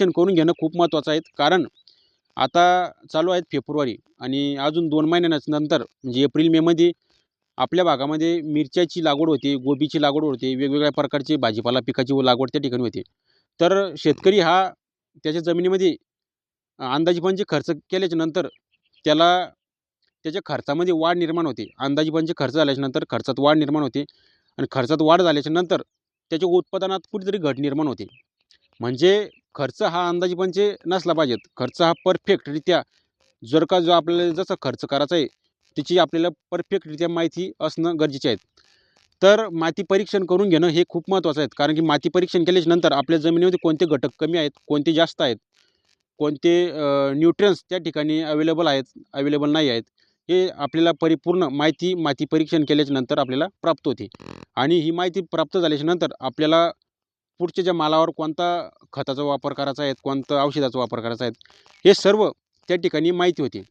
परीक्षण करून घेणं खूप महत्त्वाचं आहे. कारण आता चालू आहेत फेब्रुवारी आणि अजून दोन महिन्यानंतर म्हणजे एप्रिल मेमध्ये आपल्या भागामध्ये मिरच्याची लागवड होते गोबीची लागवड होते वेगवेगळ्या प्रकारची भाजीपाला पिकाची लागवड त्या ठिकाणी होते. तर शेतकरी हा त्याच्या जमिनीमध्ये अंदाजीपणचे खर्च केल्याच्यानंतर त्याला त्याच्या खर्चामध्ये वाढ निर्माण होते. अंदाजीपणचे खर्च झाल्याच्यानंतर खर्चात वाढ निर्माण होते आणि खर्चात वाढ झाल्याच्यानंतर त्याच्या उत्पादनात कुठेतरी घट निर्माण होते. म्हणजे खर्च हा अंदाजीपंचे नसला पाहिजेत खर्च हा परफेक्टरित्या जर का जो आपल्याला जसा खर्च करायचा आहे त्याची आपल्याला परफेक्टरित्या माहिती असणं गरजेचे आहे. तर माती परीक्षण करून घेणं हे खूप महत्त्वाचं आहे. कारण की माती परीक्षण केल्याच्यानंतर आपल्या जमिनीमध्ये कोणते घटक कमी आहेत कोणते जास्त आहेत कोणते न्यूट्रियन्स त्या ठिकाणी अवेलेबल आहेत अवेलेबल नाही आहेत हे आपल्याला परिपूर्ण माहिती माती परीक्षण केल्याच्यानंतर आपल्याला प्राप्त होते. आणि ही माहिती प्राप्त झाल्याच्यानंतर आपल्याला पुढच्या ज्या मालावर कोणता खताचा वापर करायचा आहे कोणतं औषधाचा वापर करायचा आहे हे सर्व त्या ठिकाणी माहिती होते.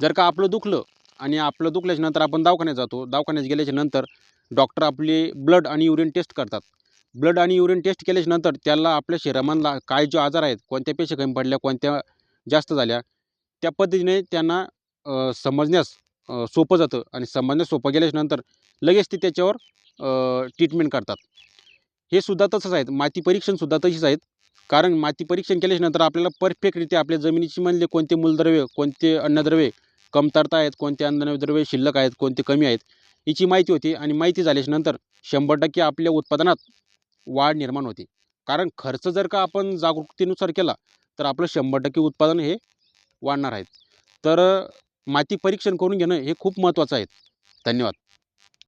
जर का आपलं दुखलं आणि आपलं दुखल्याच्या नंतर आपण दवाखान्यात जातो दवाखान्यात गेल्याच्यानंतर डॉक्टर आपले ब्लड आणि युरिन टेस्ट करतात. ब्लड आणि युरिन टेस्ट केल्याच्यानंतर त्याला आपल्या शरीरामधला काय जो आजार आहेत कोणत्या पेशी कमी पडल्या कोणत्या जास्त झाल्या त्या पद्धतीने त्यांना समजण्यास सोपं जातं आणि समजण्यास सोपं गेल्याच्यानंतर लगेच ते त्याच्यावर ट्रीटमेंट करतात. हे सुद्धा तसंच आहेत. माती परीक्षणसुद्धा तशीच आहेत. कारण माती परीक्षण केल्याच्यानंतर आपल्याला परफेक्टरित्या आपल्या जमिनीची म्हणले कोणते मूलद्रव्य कोणते अन्नद्रव्ये कमतरता आहेत कोणते अन्नद्रव्ये शिल्लक आहेत कोणते कमी आहेत याची माहिती होती आणि माहिती झाल्याच्यानंतर शंभर टक्के आपल्या उत्पादनात वाढ निर्माण होते. कारण खर्च जर का आपण जागरूकतेनुसार केला तर आपलं शंभर टक्के उत्पादन हे वाढणार आहेत तर माती परीक्षण करून घेणं हे खूप महत्त्वाचं आहे. धन्यवाद.